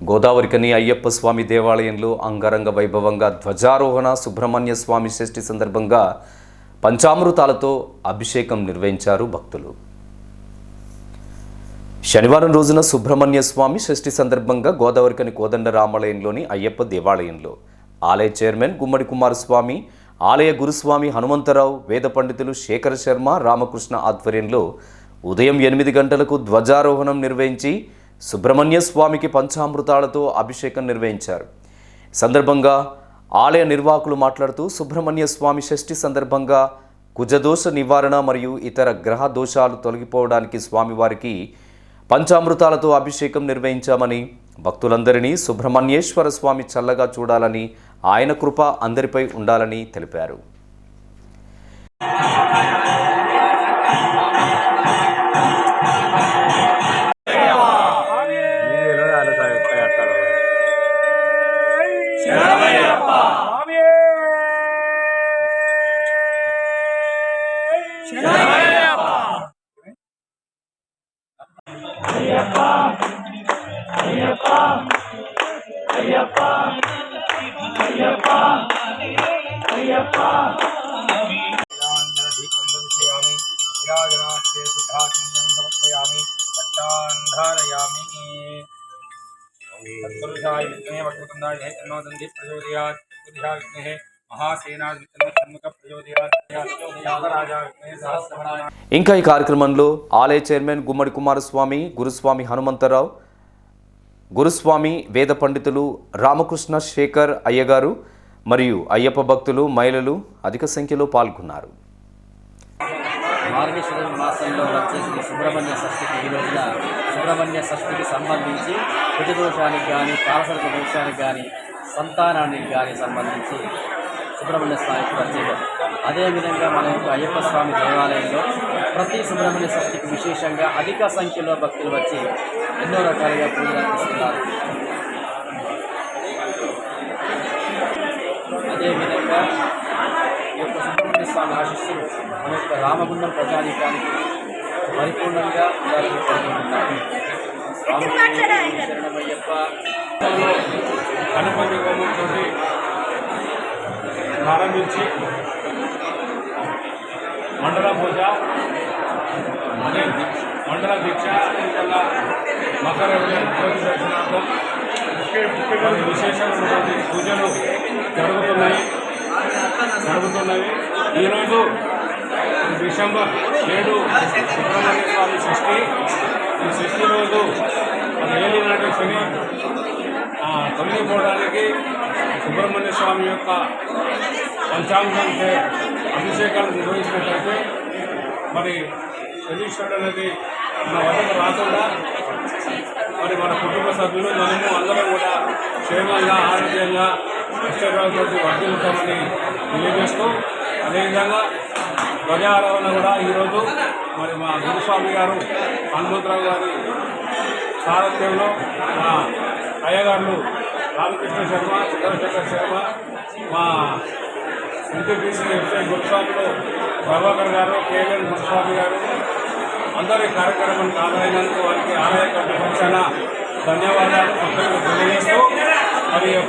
గోదావరికని అయ్యప్ప స్వామి దేవాలయంలో అంగరంగ వైభవంగా ధ్వజారోహణ సుబ్రహ్మణ్య స్వామి షష్ఠి సందర్భంగా పంచామృతాలతో అభిషేకం నిర్వహించారు భక్తులు. శనివారం రోజున సుబ్రహ్మణ్య స్వామి షష్ఠి సందర్భంగా గోదావరికని కోదండ రామాలయంలోని అయ్యప్ప దేవాలయంలో ఆలయ చైర్మన్ గుమ్మడి కుమారస్వామి ఆలయ గురుస్వామి హనుమంతరావు వేద పండితులు శేఖర శర్మ రామకృష్ణ ఆధ్వర్యంలో ఉదయం ఎనిమిది గంటలకు ధ్వజారోహణం నిర్వహించి సుబ్రహ్మణ్య స్వామికి పంచామృతాలతో అభిషేకం నిర్వహించారు. సందర్భంగా ఆలయ నిర్వాహకులు మాట్లాడుతూ సుబ్రహ్మణ్య స్వామి షష్ఠి సందర్భంగా కుజదోష నివారణ మరియు ఇతర గ్రహ దోషాలు తొలగిపోవడానికి స్వామివారికి పంచామృతాలతో అభిషేకం నిర్వహించామని భక్తులందరినీ సుబ్రహ్మణ్యేశ్వర స్వామి చల్లగా చూడాలని ఆయన కృప అందరిపై ఉండాలని తెలిపారు. ஐயப்பா ஐயப்பா ఇంకా ఈ కార్యక్రమంలో ఆలయ చైర్మన్ గుమ్మడి కుమారస్వామి గురుస్వామి హనుమంతరావు గురుస్వామి వేద పండితులు రామకృష్ణ శేఖర్ అయ్యగారు మరియు అయ్యప్ప భక్తులు మహిళలు అధిక సంఖ్యలో పాల్గొన్నారు. సుబ్రహ్మణ్య షష్ఠికి సంబంధించి పితృదోషానికి కానీ కాలసర్ప దోషానికి కానీ సంతానానికి కానీ సంబంధించి సుబ్రహ్మణ్య స్వామికి ప్రత్యేకత అదేవిధంగా మన యొక్క అయ్యప్ప స్వామి దేవాలయంలో ప్రతి సుబ్రహ్మణ్య షష్ఠికి విశేషంగా అధిక సంఖ్యలో భక్తులు వచ్చి ఎన్నో రకాలుగా పూజలు అందిస్తున్నారు అదేవిధంగా ఈ యొక్క సుబ్రహ్మణ్య స్వామి ఆశిస్సులు మన యొక్క రామగుండం ప్రజానీకానికి పరిపూర్ణంగా ఉండాలని కోరుకుంటున్నాను రామగుండం శరణమయ్యప్ప. గణపతి హోమంతో ప్రారంభించి మండల పూజ అదే మండల దీక్ష అదేవిధంగా మకర జ్యోతి దర్శనార్థం. కొన్ని విశేషమైనటువంటి పూజలు జరుగుతున్నాయి. జరుగుతున్నవి ఈరోజు డిసెంబర్ ఏడు సుబ్రహ్మణ్య స్వామి షష్ఠి. ఈ షష్ఠి రోజు ఏలినాటి శని తొలగిపోవడానికి సుబ్రహ్మణ్య స్వామి యొక్క పంచాంగానికి అభిషేకాలు నిర్వహించినట్లయితే మరి శనీశ్వరుడు అనేది మన వద్దకు రాకుండా మరి మన కుటుంబ సభ్యులు మనము అందరం కూడా క్షేమంగా ఆరోగ్యంగా ఇష్టంతో వర్తిల్తామని తెలియజేస్తూ అదేవిధంగా ధ్వజారోహణ కూడా ఈరోజు మరి మా గురుస్వామి గారు హనుమంతరావు గారి సారథ్యంలో మా అయ్యగారులు రామకృష్ణ శర్మ చంద్రశేఖర్ శర్మ ఎన్టీపీసీ వెబ్సైట్ వర్క్షాప్లో ప్రభాకర్ గారు కేఎల్ గురుస్వామి గారు. అందరి కార్యక్రమం కాదైనందుకు వారికి ఆలయ కట్ట పక్షాన ధన్యవాదాలు. భక్తులకు తెలియజేస్తూ మరి యొక్క